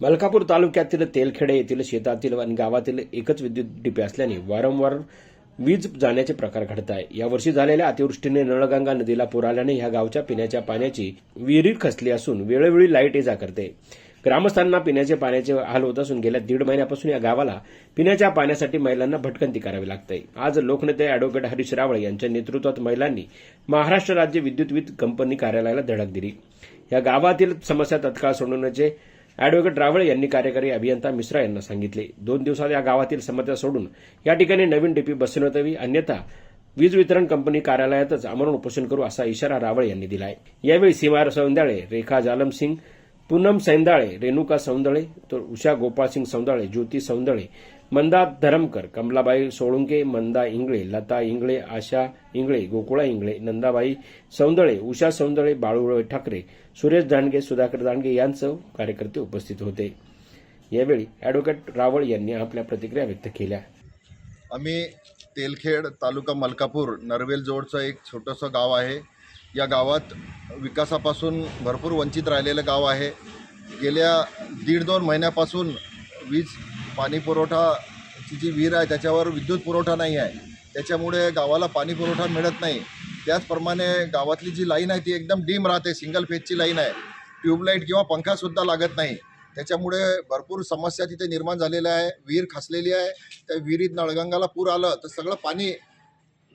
मलकापूर तालुक्यातील तेलखेडे येथील शेतातील आणि गावातील एकच विद्युत डिपे असल्याने वारंवार वीज जाण्याचे प्रकार घडत आहे. यावर्षी झालेल्या अतिवृष्टीने नळगंगा नदीला पूर आल्याने ह्या गावच्या पिण्याच्या पाण्याची विहिरी खचली असून वेळोवेळी लाइट ये जा करते. ग्रामस्थांना पिण्याचे पाण्याचे हाल होत असून गेल्या दीड महिन्यापासून या गावाला पिण्याच्या पाण्यासाठी महिलांना भटकंती करावी लागते. आज लोकनेते अॅडव्होकेट हरीश रावळे यांच्या नेतृत्वात महिलांनी महाराष्ट्र राज्य विद्युत वीज कंपनी कार्यालयाला धडक दिली. या गावातील समस्या तत्काळ सोडवण्याचे अॅडव्होकेट रावळे यांनी कार्यकारी अभियंता मिश्रा यांना सांगितले. दोन दिवसात या गावातील समस्या सोडून या ठिकाणी नवीन डीपी बसवण्यात यावी अन्यथा वीज वितरण कंपनी कार्यालयातच आमरण उपोषण करू असा इशारा रावळे यांनी दिला आहे यावेळी सीमा सौंदाळे रेखा जालम सिंग पूनम सैंदाळे रेणुका सौंदळे तर उषा गोपाळसिंग सौंदाळे ज्योती सौंदळे मंदा धरमकर कमलाबाई सोळुंके मंदा इंगळे लता इंगळे आशा इंगळे गोकुळा इंगळे नंदाबाई सौंदळे उषा सौंदळे बाळूराव ठाकरे सुरेश दांडगे सुधाकर दांडगे यांसह कार्यकर्ते उपस्थित होते. यावेळी अॅडव्होकेट रावळ यांनी आपल्या प्रतिक्रिया व्यक्त केल्या. आम्ही तेलखेड तालुका मलकापूर नरवेल जोडचं एक छोटंसं गाव आहे. या गावात विकासापासून भरपूर वंचित राहिलेलं गाव आहे. गेल्या दीड दोन महिन्यापासून वीज पाणी पुरवठाची जी विहीर आहे त्याच्यावर विद्युत पुरवठा नाही आहे. त्याच्यामुळे गावाला पाणी पुरवठा मिळत नाही. त्याचप्रमाणे गावातली जी लाईन आहे ती एकदम डीम राहते सिंगल फेजची लाईन आहे. ट्यूबलाईट किंवा पंखासुद्धा लागत नाही. त्याच्यामुळे भरपूर समस्या तिथे निर्माण झालेल्या आहे. विहीर खासलेली आहे. त्या विहिरीत नळगंगाला पूर आलं तर सगळं पाणी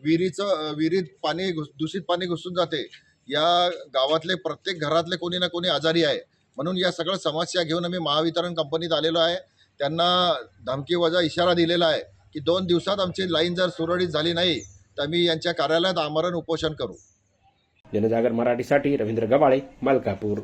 विहिरीचं विहिरीत पाणी घुस दूषित पाणी घुसून जाते. या गावातले प्रत्येक घरातले कोणी ना कोणी आजारी आहे. म्हणून या सगळ्या समस्या घेऊन आम्ही महावितरण कंपनीत आलेलो आहे. त्यांना धमकी वजा इशारा दिलेला आहे की दोन दिवसात आमची लाईन जर सुरळीत झाली नाही तर आम्ही यांच्या कार्यालयात आमरण उपोषण करू. जनजागर मराठीसाठी रवींद्र गवाळे मलकापूर.